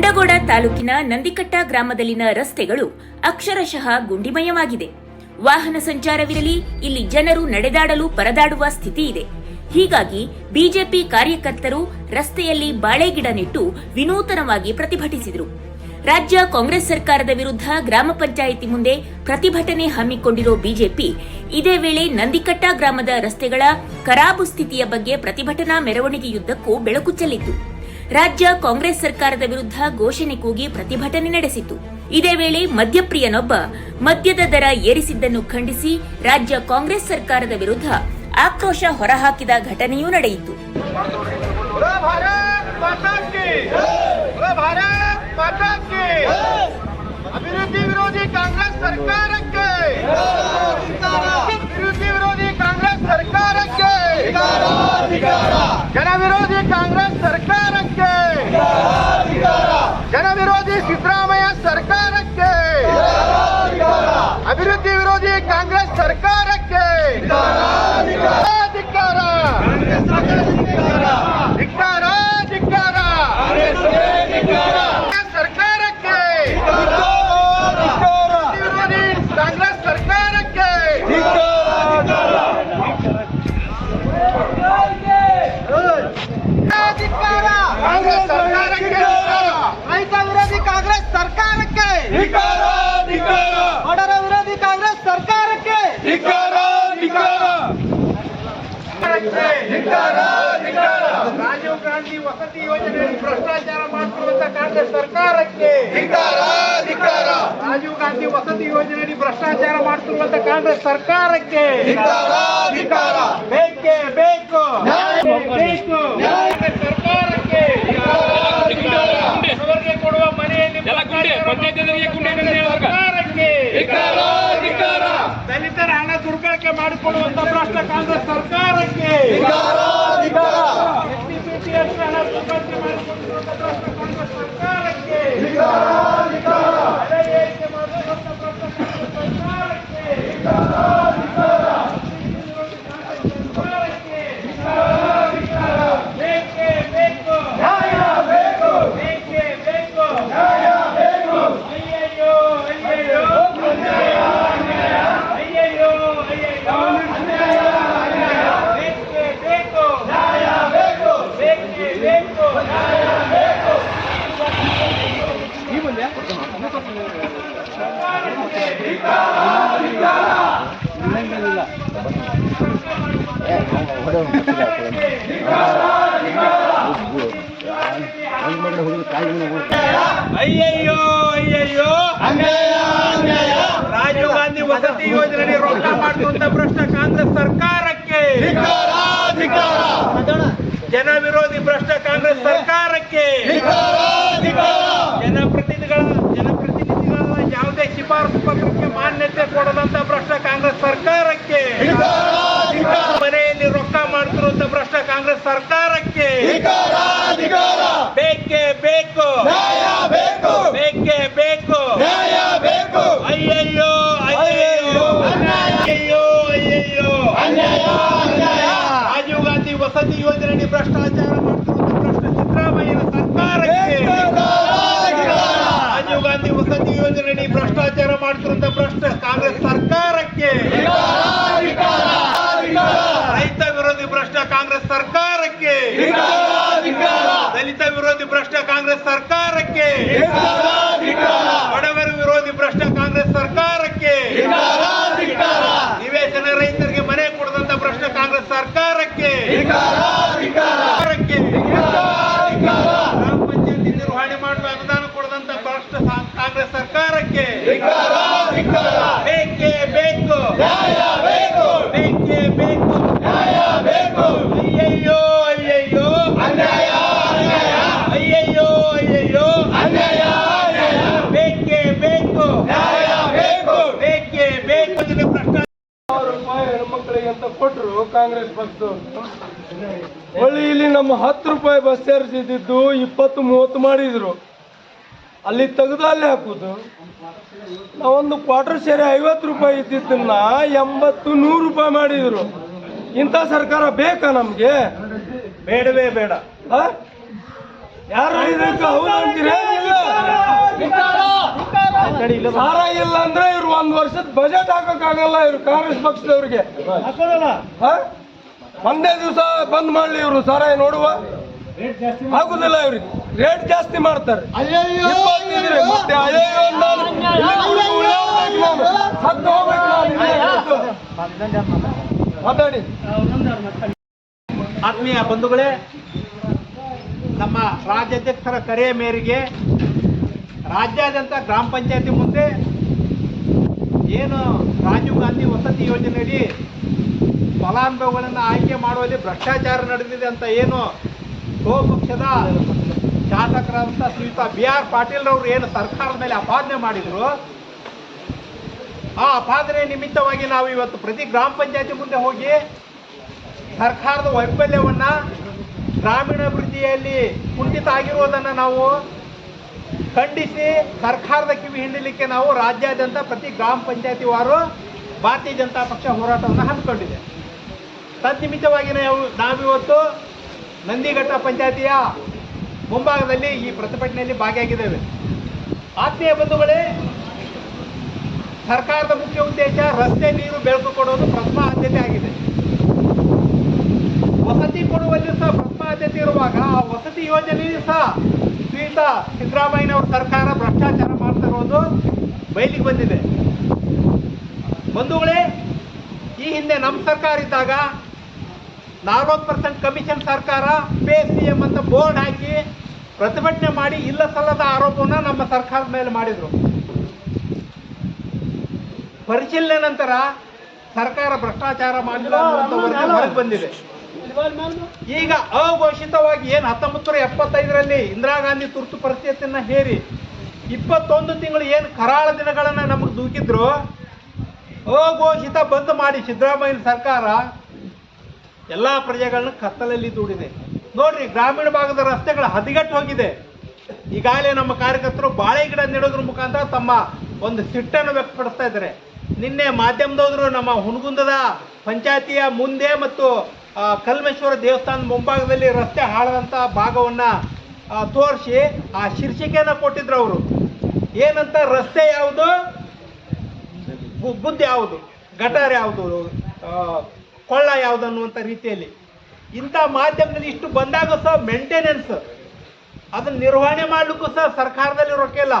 ಮುಂಡಗೋಡ ತಾಲೂಕಿನ ನಂದಿಕಟ್ಟ ಗ್ರಾಮದಲ್ಲಿನ ರಸ್ತೆಗಳು ಅಕ್ಷರಶಃ ಗುಂಡಿಮಯವಾಗಿದೆ. ವಾಹನ ಸಂಚಾರವಿರಲಿ, ಇಲ್ಲಿ ಜನರು ನಡೆದಾಡಲು ಪರದಾಡುವ ಸ್ಥಿತಿ ಇದೆ. ಹೀಗಾಗಿ ಬಿಜೆಪಿ ಕಾರ್ಯಕರ್ತರು ರಸ್ತೆಯಲ್ಲಿ ಬಾಳೆಗಿಡ ನೆಟ್ಟು ವಿನೂತನವಾಗಿ ಪ್ರತಿಭಟಿಸಿದರು. ರಾಜ್ಯ ಕಾಂಗ್ರೆಸ್ ಸರ್ಕಾರದ ವಿರುದ್ಧ ಗ್ರಾಮ ಪಂಚಾಯಿತಿ ಮುಂದೆ ಪ್ರತಿಭಟನೆ ಹಮ್ಮಿಕೊಂಡಿರೋ ಬಿಜೆಪಿ, ಇದೇ ವೇಳೆ ನಂದಿಕಟ್ಟ ಗ್ರಾಮದ ರಸ್ತೆಗಳ ಖರಾಬು ಸ್ಥಿತಿಯ ಬಗ್ಗೆ ಪ್ರತಿಭಟನಾ ಮೆರವಣಿಗೆಯುದ್ದಕ್ಕೂ ಬೆಳಕು ಚೆಲ್ಲಿತು ರಾಜ್ಯ ಕಾಂಗ್ರೆಸ್ ಸರ್ಕಾರದ ವಿರುದ್ಧ ಘೋಷಣೆ ಕೂಗಿ ಪ್ರತಿಭಟನೆ ನಡೆಸಿತು ಇದೇ ವೇಳೆ ಮದ್ಯಪ್ರಿಯನೊಬ್ಬ ಮದ್ಯದ ದರ ಏರಿಸಿದ್ದನ್ನು ಖಂಡಿಸಿ ರಾಜ್ಯ ಕಾಂಗ್ರೆಸ್ ಸರ್ಕಾರದ ವಿರುದ್ಧ ಆಕ್ರೋಶ ಹೊರಹಾಕಿದ ಘಟನೆಯೂ ನಡೆಯಿತು. ಜನ ವಿರೋಧಿ ಕಾಂಗ್ರೆಸ್ ಸರ್ಕಾರ ಜನ ವಿರೋಧಿ ಸಿದ್ದರಾಮಯ್ಯ ಸರ್ಕಾರಕ್ಕೆ ಅಭಿವೃದ್ಧಿ ವಿರೋಧಿ ಕಾಂಗ್ರೆಸ್ ಸರ್ಕಾರಕ್ಕೆ ಧಿಕ್ಕಾರ ಧಿಕ್ಕಾರ ಧಿಕ್ಕಾರ ಸರ್ಕಾರಕ್ಕೆ ವಿರೋಧಿ ಕಾಂಗ್ರೆಸ್ ಸರ್ಕಾರಕ್ಕೆ ಧಿಕ್ಕಾರ ಕಾಂಗ್ರೆಸ್ ಸರ್ಕಾರಕ್ಕೆ ರೈತ ವಿರೋಧಿ ಕಾಂಗ್ರೆಸ್ ಸರ್ಕಾರಕ್ಕೆ ಬಡವರ ವಿರೋಧಿ ಕಾಂಗ್ರೆಸ್ ಸರ್ಕಾರಕ್ಕೆ ರಾಜೀವ್ ಗಾಂಧಿ ವಸತಿ ಯೋಜನೆಯಲ್ಲಿ ಭ್ರಷ್ಟಾಚಾರ ಮಾಡ್ತಿರುವಂತ ಕಾಂಗ್ರೆಸ್ ಸರ್ಕಾರಕ್ಕೆ ರಾಜೀವ್ ಗಾಂಧಿ ವಸತಿ ಯೋಜನೆಯಲ್ಲಿ ಭ್ರಷ್ಟಾಚಾರ ಮಾಡ್ತಿರುವಂತ ಕಾಂಗ್ರೆಸ್ ಸರ್ಕಾರಕ್ಕೆ ಬೇಕೇ ಬೇಕು. ಬೇಕು ಸರ್ಕಾರಕ್ಕೆ. ಕೊಡುವ ಮನೆಯಲ್ಲಿ ಸರ್ಕಾರಕ್ಕೆ. ದುರ್ಬಳಕೆ ಮಾಡಿಕೊಳ್ಳುವಂತ ಭ್ರಷ್ಟ ಕಾಂಗ್ರೆಸ್ ಸರ್ಕಾರಕ್ಕೆ SDPTS ಹಣ ದುರ್ಬಳಕೆ ಮಾಡಿಕೊಳ್ಳುವಂತ ಭ್ರಷ್ಟ ಕಾಂಗ್ರೆಸ್ ಸರ್ಕಾರಕ್ಕೆ ಬೆಲೆ ಏರಿಕೆ ಮಾಡುವಂತ ಭ್ರಷ್ಟ ಕಾಂಗ್ರೆಸ್ ಸರ್ಕಾರಕ್ಕೆ ಸರ್ಕಾರಕ್ಕೆ ಬೇಕೇ ಬೇಕು ಬೇಕೇ ಬೇಕು ಅಯ್ಯಯ್ಯೋ ಅಯ್ಯಯ್ಯೋ ಅಯ್ಯಯ್ಯೋ ಅಯ್ಯಯ್ಯೋ ಬೇಕೇ ಬೇಕು ಬೇಕೇ ಬೇಕು ಅಯ್ಯಯ್ಯೋ ಅಯ್ಯಯ್ಯೋ ರಾಜೀವ್ ಗಾಂಧಿ ವಸತಿ ಯೋಜನೆ ರೊಕ್ಕ ಮಾಡುವಂತ ಭ್ರಷ್ಟ ಕಾಂಗ್ರೆಸ್ ಸರ್ಕಾರಕ್ಕೆ. ಜನ ವಿರೋಧಿ ಭ್ರಷ್ಟ ಕಾಂಗ್ರೆಸ್ ಸರ್ಕಾರಕ್ಕೆ. ಜನಪ್ರತಿನಿಧಿಗಳ ಜನಪ್ರತಿನಿಧಿಗಳ ಯಾವುದೇ ಶಿಫಾರಸು ಪತ್ರಕ್ಕೆ ಮಾನ್ಯತೆ ಕೊಡದಂತ ಭ್ರಷ್ಟ ಕಾಂಗ್ರೆಸ್ ಸರ್ಕಾರಕ್ಕೆ. ಮನೆಯಲ್ಲಿ ರೊಕ್ಕ ಮಾಡ್ತಿರುವಂತ ಭ್ರಷ್ಟ ಕಾಂಗ್ರೆಸ್ ಸರ್ಕಾರಕ್ಕೆ. ಬೇಕೇ ಬೇಕು. ಬೇಕೇ ಬೇಕು ಅಯ್ಯಯ್ಯೋ ಅಯ್ಯಯ್ಯೋ ಅಯ್ಯಯ್ಯೋ ಅಯ್ಯಯ್ಯೋ ರಾಜೀವ್ ಗಾಂಧಿ ವಸತಿ ಯೋಜನೆಯಲ್ಲಿ ಭ್ರಷ್ಟಾಚಾರ ಮಾಡ್ತಿರುವಂತ ಭ್ರಷ್ಟ ಸಿದ್ದರಾಮಯ್ಯನ ಸರ್ಕಾರಕ್ಕೆ ರಾಜೀವ್ ಗಾಂಧಿ ವಸತಿ ಯೋಜನೆಯಡಿ ಭ್ರಷ್ಟಾಚಾರ ಮಾಡ್ತಿರುವಂತ ಭ್ರಷ್ಟ ಕಾಂಗ್ರೆಸ್ ಸರ್ಕಾರಕ್ಕೆ ರೈತ ವಿರೋಧಿ ಭ್ರಷ್ಟ ಕಾಂಗ್ರೆಸ್ ಸರ್ಕಾರಕ್ಕೆ ದಲಿತ ವಿರೋಧಿ ಭ್ರಷ್ಟ ಕಾಂಗ್ರೆಸ್ ಸರ್ಕಾರಕ್ಕೆ ಬಡವರ ವಿರೋಧಿ ಭ್ರಷ್ಟ ಕಾಂಗ್ರೆಸ್ ಸರ್ಕಾರಕ್ಕೆ ನಿವೇಶನ ರೈತರಿಗೆ ಮನೆ ಕೊಡದಂತ ಭ್ರಷ್ಟ ಕಾಂಗ್ರೆಸ್ ಸರ್ಕಾರಕ್ಕೆ ಸರ್ಕಾರಕ್ಕೆ ಗ್ರಾಮ ಪಂಚಾಯತಿ ನಿರ್ವಹಣೆ ಮಾಡುವ ಅನುದಾನ ಕೊಡದಂತ ಭ್ರಷ್ಟ ಕಾಂಗ್ರೆಸ್ ಸರ್ಕಾರಕ್ಕೆ ಬೇಕೇ ಬೇಕು ಬೇಕೇ ಬೇಕು ಅಯ್ಯಯ್ಯೋ ಅಯ್ಯಯ್ಯೋ ಅಯ್ಯಯ್ಯೋ ಅಯ್ಯಯ್ಯೋ ಬೇಕೇ ಬೇಕು ಬೇಕೇ ಬೇಕು ಇದನ್ನ ಭ್ರಷ್ಟಾಚಾರ ಸಾವಿರ ರೂಪಾಯಿ ಹೆಣ್ಮಕ್ಳಿಗೆ ಅಂತ ಕೊಟ್ಟರು ಕಾಂಗ್ರೆಸ್ ಬಸ್ಸು. ಹೊಳ್ಳಿ ಇಲ್ಲಿ ನಮ್ಮ ಹತ್ತು ರೂಪಾಯಿ ಬಸ್ ಚಾರ್ಜ್ ಇದ್ದಿದ್ದು ಇಪ್ಪತ್ತು ಮೂವತ್ತು ಮಾಡಿದ್ರು. ಅಲ್ಲಿ ತೆಗೆದು ಅಲ್ಲಿ ಹಾಕುದು. ನಾವೊಂದು ಕ್ವಾರ್ಟರ್ ಸೇರಿ ಐವತ್ತು ರೂಪಾಯಿ ಇದ್ದಿದ್ದನ್ನ ಎಂಬತ್ತು ನೂರು ರೂಪಾಯಿ ಮಾಡಿದ್ರು. ಇಂಥ ಸರ್ಕಾರ ಬೇಕಾ ನಮಗೆ? ಬೇಡವೇ ಬೇಡ. ಆ? ಯಾರು ಇದಕ್ಕೆ ಹೌದು ಅಂತೀರಾ? ಇಲ್ಲ ಸಾರ ಇಲ್ಲ ಅಂದ್ರೆ ಇವ್ರು ಒಂದ್ ವರ್ಷದ ಬಜೆಟ್ ಹಾಕಕ್ಕಾಗಲ್ಲ ಇವ್ರು ಕಾಂಗ್ರೆಸ್ ಪಕ್ಷದವ್ರಿಗೆ. ಹಾ? ಒಂದೇ ದಿವಸ ಬಂದ್ ಮಾಡ್ಲಿ ಇವರು ಸಾರಾಯಿ ನೋಡುವ. ಆಗುದಿಲ್ಲ ಇವ್ರಿಗೆ. ರೇಟ್ ಜಾಸ್ತಿ ಮಾಡ್ತಾರೆ. ಮತ್ತೆ. ಸತ್ತು ಹೋಗ್ಬೇಕು ಮಾತಾಡಿ. ಆತ್ಮೀಯ ಬಂಧುಗಳೇ ರಾಜ್ಯಾಧ್ಯಕ್ಷರ ಕರೆ ಮೇರೆಗೆ ರಾಜ್ಯಾದ್ಯಂತ ಗ್ರಾಮ ಪಂಚಾಯತಿ ಮುಂದೆ ಏನು ರಾಜೀವ್ ಗಾಂಧಿ ವಸತಿ ಯೋಜನೆಯಡಿ ಫಲಾನುಭವಿಗಳನ್ನು ಆಯ್ಕೆ ಮಾಡುವಲ್ಲಿ ಭ್ರಷ್ಟಾಚಾರ ನಡೆದಿದೆ ಅಂತ ಏನು ಸ್ವಪಕ್ಷದ ಶಾಸಕರಾದಂಥ ಶ್ರೀಯುತ ಬಿ ಆರ್ ಪಾಟೀಲ್ರವರು ಏನು ಸರ್ಕಾರದ ಮೇಲೆ ಅಪಾದನೆ ಮಾಡಿದ್ರು, ಆ ಅಪಾದನೆ ನಿಮಿತ್ತವಾಗಿ ನಾವು ಇವತ್ತು ಪ್ರತಿ ಗ್ರಾಮ ಪಂಚಾಯತಿ ಮುಂದೆ ಹೋಗಿ ಸರ್ಕಾರದ ವೈಫಲ್ಯವನ್ನ ಗ್ರಾಮೀಣಾಭಿವೃದ್ಧಿಯಲ್ಲಿ ಕುಂಠಿತ ಆಗಿರುವುದನ್ನು ನಾವು ಖಂಡಿಸಿ ಸರ್ಕಾರದ ಕಿವಿ ಹಿಂಡಲಿಕ್ಕೆ ನಾವು ರಾಜ್ಯಾದ್ಯಂತ ಪ್ರತಿ ಗ್ರಾಮ ಪಂಚಾಯತಿ ವಾರು ಭಾರತೀಯ ಜನತಾ ಪಕ್ಷ ಹೋರಾಟವನ್ನು ಹಮ್ಮಿಕೊಂಡಿದೆ. ತದ್ನಿಮಿತ್ತವಾಗಿ ನಾವು ನಾವಿವತ್ತು ನಂದಿಘಟ್ಟ ಪಂಚಾಯತಿಯ ಮುಂಭಾಗದಲ್ಲಿ ಈ ಪ್ರತಿಭಟನೆಯಲ್ಲಿ ಭಾಗಿಯಾಗಿದ್ದೇವೆ. ಆತ್ಮೀಯ ಬಂಧುಗಳೇ, ಸರ್ಕಾರದ ಮುಖ್ಯ ಉದ್ದೇಶ ರಸ್ತೆ, ನೀರು, ಬೆಳಕು ಕೊಡೋದು ಪ್ರಥಮ ಆದ್ಯತೆ ಆಗಿದೆ. ವಸತಿ ಕೊಡುವಲ್ಲಿ ಸಹ ಪ್ರಥಮ ಆದ್ಯತೆ ಇರುವಾಗ ಆ ವಸತಿ ಯೋಜನೆಯೂ ಸಹ ಶ್ರೀಯುತ ಸಿದ್ದರಾಮಯ್ಯನವ್ರ ಸರ್ಕಾರ ಭ್ರಷ್ಟಾಚಾರ ಮಾಡ್ತಾ ಇರೋದು ಬಯಲಿಗೆ ಬಂದಿದೆ. ಬಂಧುಗಳೇ, ಈ ಹಿಂದೆ ನಮ್ಮ ಸರ್ಕಾರ ಇದ್ದಾಗ ನಲ್ವತ್ತು ಪರ್ಸೆಂಟ್ ಕಮಿಷನ್ ಸರ್ಕಾರ, ಪೇ ಸಿ ಎಂ ಅಂತ ಬೋರ್ಡ್ ಹಾಕಿ ಪ್ರತಿಭಟನೆ ಮಾಡಿ ಇಲ್ಲ ಸಲ್ಲದ ಆರೋಪವನ್ನು ನಮ್ಮ ಸರ್ಕಾರದ ಮೇಲೆ ಮಾಡಿದರು. ಪರಿಶೀಲನೆ ನಂತರ ಸರ್ಕಾರ ಭ್ರಷ್ಟಾಚಾರ ಮಾಡಿಲ್ಲ ಹೊರಗೆ ಬಂದಿದೆ. ಈಗ ಅಘೋಷಿತವಾಗಿ ಏನು ಹತ್ತೊಂಬತ್ತು ನೂರ ಎಪ್ಪತ್ತೈದರಲ್ಲಿ ಇಂದಿರಾ ಗಾಂಧಿ ತುರ್ತು ಪರಿಸ್ಥಿತಿಯನ್ನ ಹೇರಿ ಇಪ್ಪತ್ತೊಂದು ತಿಂಗಳು ಏನು ಕರಾಳ ದಿನಗಳನ್ನು ನಮಗೆ ದೂಕಿದ್ರು, ಅಘೋಷಿತ ಬಂದ್ ಮಾಡಿ ಸಿದ್ದರಾಮಯ್ಯ ಸರ್ಕಾರ ಎಲ್ಲ ಪ್ರಜೆಗಳನ್ನ ಕತ್ತಲಲ್ಲಿ ದೂಡಿದೆ. ನೋಡ್ರಿ, ಗ್ರಾಮೀಣ ಭಾಗದ ರಸ್ತೆಗಳು ಹದಿಗಟ್ಟು ಹೋಗಿದೆ. ಈಗಾಗಲೇ ನಮ್ಮ ಕಾರ್ಯಕರ್ತರು ಬಾಳೆ ಗಿಡ ನೆಡೋದ್ರ ಮುಖಾಂತರ ತಮ್ಮ ಒಂದು ಸಿಟ್ಟನ್ನು ವ್ಯಕ್ತಪಡಿಸ್ತಾ ಇದ್ದಾರೆ. ನಿನ್ನೆ ಮಾಧ್ಯಮದವರು ನಮ್ಮ ಹುಣಗುಂದದ ಪಂಚಾಯತಿಯ ಮುಂದೆ ಮತ್ತು ಕಲ್ಮೇಶ್ವರ ದೇವಸ್ಥಾನದ ಮುಂಭಾಗದಲ್ಲಿ ರಸ್ತೆ ಹಾಳಾದಂಥ ಭಾಗವನ್ನ ತೋರಿಸಿ ಆ ಶೀರ್ಷಿಕೆಯನ್ನು ಕೊಟ್ಟಿದ್ರು ಅವರು. ಏನಂತ? ರಸ್ತೆ ಯಾವುದು? ಬುದ್ಧಿ ಯಾವುದು? ಗಟಾರ್ ಯಾವುದು? ಕೊಳ್ಳ ಯಾವುದು ಅನ್ನುವಂಥ ರೀತಿಯಲ್ಲಿ. ಇಂಥ ಮಾಧ್ಯಮದಲ್ಲಿ ಇಷ್ಟು ಬಂದಾಗ ಸಹ ಮೇಂಟೆನೆನ್ಸ್ ಅದನ್ನು ನಿರ್ವಹಣೆ ಮಾಡ್ಲಿಕ್ಕೂ ಸಹ ಸರ್ಕಾರದಲ್ಲಿ ರೊಕ್ಕ ಇಲ್ಲ.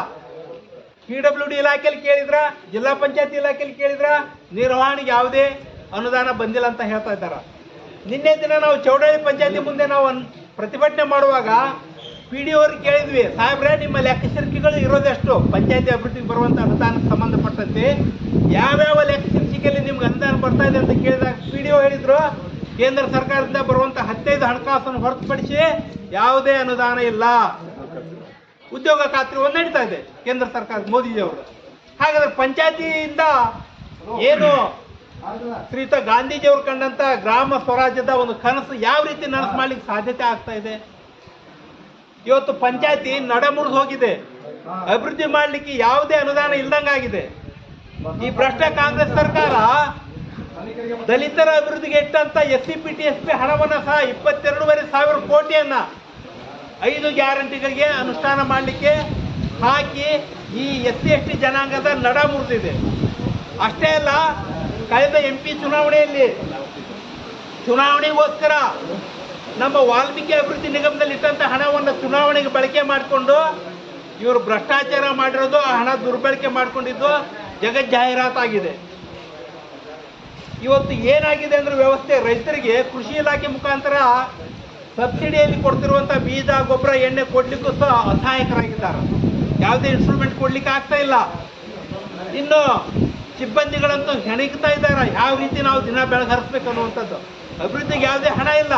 ಪಿ ಡಬ್ಲ್ಯೂ ಡಿ ಇಲಾಖೆಯಲ್ಲಿ ಕೇಳಿದ್ರ, ಜಿಲ್ಲಾ ಪಂಚಾಯತ್ ಇಲಾಖೆಯಲ್ಲಿ ಕೇಳಿದ್ರ, ನಿರ್ವಹಣೆಗೆ ಯಾವುದೇ ಅನುದಾನ ಬಂದಿಲ್ಲ ಅಂತ ಹೇಳ್ತಾ ಇದ್ದಾರ. ನಿನ್ನೆ ದಿನ ನಾವು ಚೌಡಳ್ಳಿ ಪಂಚಾಯತಿ ಮುಂದೆ ನಾವು ಪ್ರತಿಭಟನೆ ಮಾಡುವಾಗ ಪಿ ಡಿ ಅವ್ರಿಗೆ ಕೇಳಿದ್ವಿ, ಸಾಹೇಬ್ರೆ, ನಿಮ್ಮ ಲೆಕ್ಕಶಿರ್ಕಿಗಳು ಇರೋದೆಷ್ಟು? ಪಂಚಾಯತಿ ಅಭಿವೃದ್ಧಿಗೆ ಬರುವಂತ ಅನುದಾನಕ್ಕೆ ಸಂಬಂಧಪಟ್ಟಂತೆ ಯಾವ್ಯಾವ ಲೆಕ್ಕಶಿರ್ಕಿಯಲ್ಲಿ ನಿಮ್ಗೆ ಅನುದಾನ ಬರ್ತಾ ಇದೆ ಅಂತ ಕೇಳಿದಾಗ ಪಿ ಡಿ ಹೇಳಿದ್ರು, ಕೇಂದ್ರ ಸರ್ಕಾರದಿಂದ ಬರುವಂತ ಹದಿನೈದು ಹಣಕಾಸನ್ನು ಹೊರತುಪಡಿಸಿ ಯಾವುದೇ ಅನುದಾನ ಇಲ್ಲ. ಉದ್ಯೋಗ ಖಾತ್ರಿ ಒಂದು ನಡೀತಾ ಇದೆ ಕೇಂದ್ರ ಸರ್ಕಾರ ಮೋದಿಜಿಯವರು ಹಾಗಾದ್ರೆ ಪಂಚಾಯತಿಯಿಂದ ಏನು ಶ್ರೀಯುತ ಗಾಂಧೀಜಿಯವರು ಕಂಡಂತ ಗ್ರಾಮ ಸ್ವರಾಜ್ಯದ ಒಂದು ಕನಸು ಯಾವ ರೀತಿ ನನಸು ಮಾಡ್ಲಿಕ್ಕೆ ಸಾಧ್ಯತೆ ಆಗ್ತಾ ಇದೆ? ಇವತ್ತು ಪಂಚಾಯತಿ ನಡಮುರಿದು ಹೋಗಿದೆ. ಅಭಿವೃದ್ಧಿ ಮಾಡ್ಲಿಕ್ಕೆ ಯಾವುದೇ ಅನುದಾನ ಇಲ್ದಂಗಾಗಿದೆ ಈ ಭ್ರಷ್ಟ ಕಾಂಗ್ರೆಸ್ ಸರ್ಕಾರ ದಲಿತರ ಅಭಿವೃದ್ಧಿಗೆ ಇಟ್ಟಂತ S C P T S P ಹಣವನ್ನ ಸಹ ಇಪ್ಪತ್ತೆರಡೂವರೆ ಸಾವಿರ ಕೋಟಿಯನ್ನ ಐದು ಗ್ಯಾರಂಟಿಗಳಿಗೆ ಅನುಷ್ಠಾನ ಮಾಡಲಿಕ್ಕೆ ಹಾಕಿ ಈ ಎಸ್ ಸಿ ಎಸ್ ಟಿ ಜನಾಂಗದ ನಡ ಮುರಿದಿದೆ. ಅಷ್ಟೇ ಅಲ್ಲ ಕಳೆದ ಎಂ ಪಿ ಚುನಾವಣೆಯಲ್ಲಿ ಚುನಾವಣೆಗೋಸ್ಕರ ನಮ್ಮ ವಾಲ್ಮೀಕಿ ಅಭಿವೃದ್ಧಿ ನಿಗಮದಲ್ಲಿ ಇಟ್ಟಂತ ಹಣವನ್ನು ಚುನಾವಣೆಗೆ ಬಳಕೆ ಮಾಡಿಕೊಂಡು ಇವರು ಭ್ರಷ್ಟಾಚಾರ ಮಾಡಿರೋದು, ಆ ಹಣ ದುರ್ಬಳಕೆ ಮಾಡಿಕೊಂಡಿದ್ದು ಜಗಜ್ಜಾಹೀರಾತಾಗಿದೆ ಇವತ್ತು ಏನಾಗಿದೆ ಅಂದ್ರೆ ವ್ಯವಸ್ಥೆ, ರೈತರಿಗೆ ಕೃಷಿ ಇಲಾಖೆ ಮುಖಾಂತರ ಸಬ್ಸಿಡಿಯಲ್ಲಿ ಕೊಡ್ತಿರುವಂತ ಬೀಜ, ಗೊಬ್ಬರ, ಎಣ್ಣೆ ಕೊಡ್ಲಿಕ್ಕೂ ಸಹ ಅಸಹಾಯಕರಾಗಿದ್ದಾರೆ. ಯಾವುದೇ ಇನ್ಸ್ಟ್ರೂಮೆಂಟ್ ಕೊಡ್ಲಿಕ್ಕೆ ಆಗ್ತಾ ಇಲ್ಲ. ಇನ್ನು ಸಿಬ್ಬಂದಿಗಳಂತೂ ಹೆಣಗ್ತಾ ಇದ್ದಾರೆ. ಯಾವ ರೀತಿ ನಾವು ದಿನ ಬೆಳಗರಿಸ್ಬೇಕು ಅನ್ನುವಂಥದ್ದು. ಅಭಿವೃದ್ಧಿಗೆ ಯಾವುದೇ ಹಣ ಇಲ್ಲ.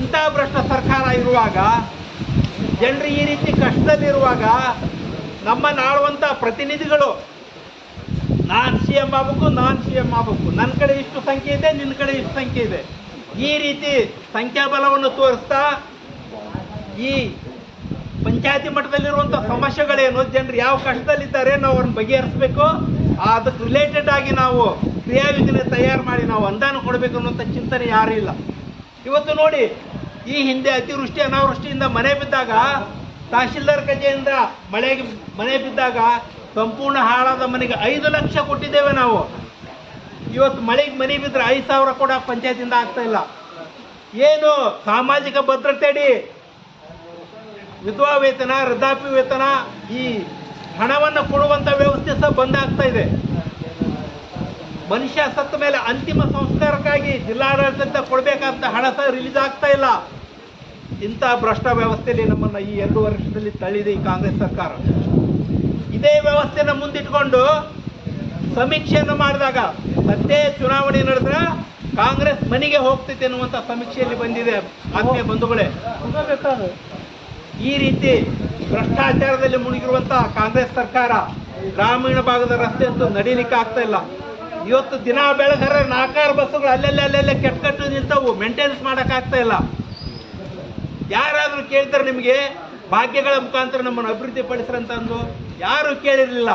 ಇಂಥ ಭ್ರಷ್ಟ ಸರ್ಕಾರ ಇರುವಾಗ, ಜನರು ಈ ರೀತಿ ಕಷ್ಟದಲ್ಲಿರುವಾಗ ನಮ್ಮ ನಾಳುವಂಥ ಪ್ರತಿನಿಧಿಗಳು, ನಾನು ಸಿ ಎಂ ಆಗಬೇಕು, ನಾನು ಸಿ ಎಂ ಆಗಬೇಕು. ನನ್ನ ಕಡೆ ಇಷ್ಟು ಸಂಖ್ಯೆ ಇದೆ ನಿನ್ನ ಕಡೆ ಇಷ್ಟು ಸಂಖ್ಯೆ ಇದೆ. ಈ ರೀತಿ ಸಂಖ್ಯಾಬಲವನ್ನು ತೋರಿಸ್ತಾ ಈ ಪಂಚಾಯತಿ ಮಟ್ಟದಲ್ಲಿರುವಂಥ ಸಮಸ್ಯೆಗಳೇನು, ಜನರು ಯಾವ ಕಷ್ಟದಲ್ಲಿದ್ದಾರೆ ನಾವು ಅವ್ರನ್ನ ಬಗೆಹರಿಸ್ಬೇಕು. ಅದಕ್ಕೆ ರಿಲೇಟೆಡ್ ಆಗಿ ನಾವು ಕ್ರಿಯಾ ತಯಾರು ಮಾಡಿ ನಾವು ಅನುದಾನ ಕೊಡಬೇಕು ಅನ್ನುವಂಥ ಚಿಂತನೆ ಯಾರೂ ಇಲ್ಲ. ಇವತ್ತು ನೋಡಿ, ಈ ಹಿಂದೆ ಅತಿವೃಷ್ಟಿ, ಅನಾವೃಷ್ಟಿಯಿಂದ ಮನೆ ಬಿದ್ದಾಗ, ತಹಶೀಲ್ದಾರ್ ಕಜೆಯಿಂದ ಮಳೆಗೆ ಮನೆ ಬಿದ್ದಾಗ ಸಂಪೂರ್ಣ ಹಾಳಾದ ಮನೆಗೆ ಐದು ಲಕ್ಷ ಕೊಟ್ಟಿದ್ದೇವೆ ನಾವು. ಇವತ್ತು ಮಳೆಗೆ ಮನೆ ಬಿದ್ದರೆ ಐದು ಸಾವಿರ ಕೂಡ ಪಂಚಾಯತಿಂದ ಆಗ್ತಾ ಇಲ್ಲ. ಏನು ಸಾಮಾಜಿಕ ಭದ್ರತೆ ಅಡಿ ವಿಧವಾ ವೇತನ, ವೃದ್ಧಾಪ್ಯ ವೇತನ, ಈ ಹಣವನ್ನು ಕೊಡುವಂತ ವ್ಯವಸ್ಥೆ ಸಹ ಬಂದ್ ಆಗ್ತಾ ಇದೆ. ಮನುಷ್ಯ ಸತ್ತ ಮೇಲೆ ಅಂತಿಮ ಸಂಸ್ಕಾರಕ್ಕಾಗಿ ಜಿಲ್ಲಾಡಳಿತದಿಂದ ಕೊಡಬೇಕಂತ ಹಣ ಸಹ ರಿಲೀಸ್ ಆಗ್ತಾ ಇಲ್ಲ. ಇಂಥ ಭ್ರಷ್ಟ ವ್ಯವಸ್ಥೆಯಲ್ಲಿ ನಮ್ಮನ್ನ ಈ ಎರಡು ವರ್ಷದಲ್ಲಿ ತಳ್ಳಿದೆ ಈ ಕಾಂಗ್ರೆಸ್ ಸರ್ಕಾರ. ಇದೇ ವ್ಯವಸ್ಥೆನ ಮುಂದಿಟ್ಕೊಂಡು ಸಮೀಕ್ಷೆಯನ್ನು ಮಾಡಿದಾಗ ಸದ್ಯ ಚುನಾವಣೆ ನಡೆದ್ರೆ ಕಾಂಗ್ರೆಸ್ ಮನೆಗೆ ಹೋಗ್ತೈತೆ ಅನ್ನುವಂಥ ಸಮೀಕ್ಷೆಯಲ್ಲಿ ಬಂದಿದೆ ಆತ್ಮೀಯ ಬಂಧುಗಳೇ. ಈ ರೀತಿ ಭ್ರಷ್ಟಾಚಾರದಲ್ಲಿ ಮುಳುಗಿರುವಂತಹ ಕಾಂಗ್ರೆಸ್ ಸರ್ಕಾರ ಗ್ರಾಮೀಣ ಭಾಗದ ರಸ್ತೆ ಅಂತೂ ನಡೀಲಿಕ್ಕೆ ಆಗ್ತಾ ಇಲ್ಲ. ಇವತ್ತು ದಿನ ಬೆಳಗರ ನಾಲ್ಕಾರು ಬಸ್ಸುಗಳು ಅಲ್ಲೆಲ್ಲೇ ಅಲ್ಲೆಲ್ಲ ಕೆಟ್ಟ ಕೆಟ್ಟು ನಿಂತವು ಮೇಂಟೆನೆನ್ಸ್ ಮಾಡೋಕ್ಕಾಗ್ತಾ ಇಲ್ಲ. ಯಾರಾದರೂ ಕೇಳ್ತಾರೆ ನಿಮಗೆ, ಭಾಗ್ಯಗಳ ಮುಖಾಂತರ ನಮ್ಮನ್ನು ಅಭಿವೃದ್ಧಿ ಪಡಿಸ್ರಂತಂದು ಯಾರು ಕೇಳಿರಲಿಲ್ಲ.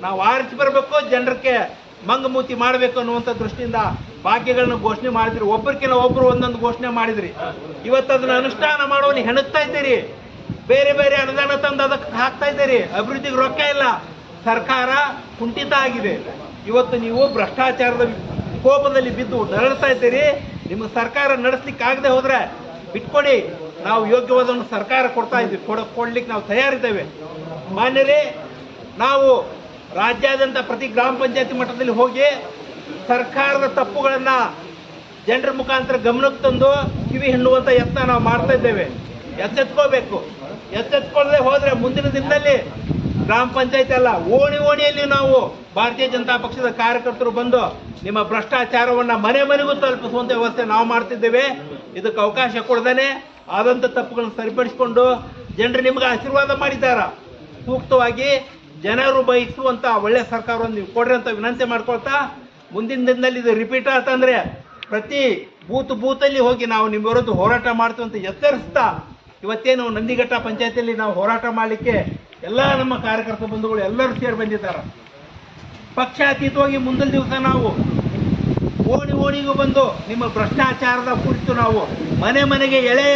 ನಾವು ಆರಿಸಿ ಬರಬೇಕು ಜನರಿಗೆ ಮಂಗಮೂತಿ ಮಾಡಬೇಕು ಅನ್ನುವಂಥ ದೃಷ್ಟಿಯಿಂದ ಭಾಗ್ಯಗಳನ್ನ ಘೋಷಣೆ ಮಾಡಿದ್ರಿ. ಒಬ್ಬರಿಗಿಂತ ಒಬ್ಬರು ಒಂದೊಂದು ಘೋಷಣೆ ಮಾಡಿದ್ರಿ. ಇವತ್ತು ಅದನ್ನ ಅನುಷ್ಠಾನ ಮಾಡುವಲ್ಲಿ ಹೆಣಗ್ತಾ ಇದ್ದೀರಿ. ಬೇರೆ ಬೇರೆ ಅನುದಾನ ತಂದು ಅದಕ್ಕೆ ಹಾಕ್ತಾ ಇದ್ದೀರಿ. ಅಭಿವೃದ್ಧಿಗೆ ರೊಕ್ಕ ಇಲ್ಲ. ಸರ್ಕಾರ ಕುಂಠಿತ ಆಗಿದೆ. ಇವತ್ತು ನೀವು ಭ್ರಷ್ಟಾಚಾರದ ಕೋಪದಲ್ಲಿ ಬಿದ್ದು ನರಳ್ತಾ ಇದ್ದೀರಿ. ನಿಮ್ಮ ಸರ್ಕಾರ ನಡೆಸ್ಲಿಕ್ಕೆ ಆಗದೆ ಹೋದ್ರೆ ಬಿಟ್ಕೊಡಿ. ನಾವು ಯೋಗ್ಯವಾದ ಒಂದು ಸರ್ಕಾರ ಕೊಡ್ತಾ ಇದ್ದೀವಿ. ಕೊಡ, ಕೊಡ್ಲಿಕ್ಕೆ ನಾವು ತಯಾರಿದ್ದೇವೆ. ಮಾನ್ಯರೇ, ನಾವು ರಾಜ್ಯಾದ್ಯಂತ ಪ್ರತಿ ಗ್ರಾಮ ಪಂಚಾಯತಿ ಮಟ್ಟದಲ್ಲಿ ಹೋಗಿ ಸರ್ಕಾರದ ತಪ್ಪುಗಳನ್ನು ಜನರ ಮುಖಾಂತರ ಗಮನಕ್ಕೆ ತಂದು ಕಿವಿ ಹಿಂಡುವಂತ ಯತ್ನ ನಾವು ಮಾಡ್ತಾ ಇದ್ದೇವೆ. ಎಚ್ಚೆತ್ಕೋಬೇಕು. ಎಚ್ಚೆತ್ಕೊಳ್ಳದೆ ಹೋದ್ರೆ ಮುಂದಿನ ದಿನದಲ್ಲಿ ಗ್ರಾಮ ಪಂಚಾಯತ್ ಅಲ್ಲ, ಓಣಿ ಓಣಿಯಲ್ಲಿ ನಾವು ಭಾರತೀಯ ಜನತಾ ಪಕ್ಷದ ಕಾರ್ಯಕರ್ತರು ಬಂದು ನಿಮ್ಮ ಭ್ರಷ್ಟಾಚಾರವನ್ನ ಮನೆ ಮನೆಗೂ ತಲುಪಿಸುವಂತ ವ್ಯವಸ್ಥೆ ನಾವು ಮಾಡ್ತಿದ್ದೇವೆ. ಇದಕ್ಕೆ ಅವಕಾಶ ಕೊಡ್ದೇನೆ ಆದಂತ ತಪ್ಪುಗಳನ್ನು ಸರಿಪಡಿಸಿಕೊಂಡು ಜನರು ನಿಮ್ಗೆ ಆಶೀರ್ವಾದ ಮಾಡಿದ್ದಾರ. ಸೂಕ್ತವಾಗಿ ಜನರು ಬಯಸುವಂತ ಒಳ್ಳೆ ಸರ್ಕಾರವನ್ನು ನೀವು ಕೊಡ್ರಿ ಅಂತ ವಿನಂತಿ ಮಾಡ್ಕೊಳ್ತಾ ಮುಂದಿನ ದಿನದಲ್ಲಿ ಇದು ರಿಪೀಟ್ ಆತಂದ್ರೆ ಪ್ರತಿ ಬೂತ್ ಬೂತಲ್ಲಿ ಹೋಗಿ ನಾವು ನಿಮ್ಮ ವಿರುದ್ಧ ಹೋರಾಟ ಮಾಡ್ತೀವಿ ಅಂತ ಎಚ್ಚರಿಸ್ತಾ ಇವತ್ತೇನು ನಂದಿಘಟ್ಟ ಪಂಚಾಯತಿಯಲ್ಲಿ ನಾವು ಹೋರಾಟ ಮಾಡಲಿಕ್ಕೆ ಎಲ್ಲ ನಮ್ಮ ಕಾರ್ಯಕರ್ತ ಬಂಧುಗಳು ಎಲ್ಲರೂ ಸೇರಿ ಬಂದಿದ್ದಾರೆ. ಪಕ್ಷಾತೀತವಾಗಿ ಮುಂದಿನ ದಿವಸ ನಾವು ಓಣಿ ಓಣಿಗೂ ಬಂದು ನಿಮ್ಮ ಭ್ರಷ್ಟಾಚಾರದ ಕುರಿತು ನಾವು ಮನೆ ಮನೆಗೆ ಎಳೆ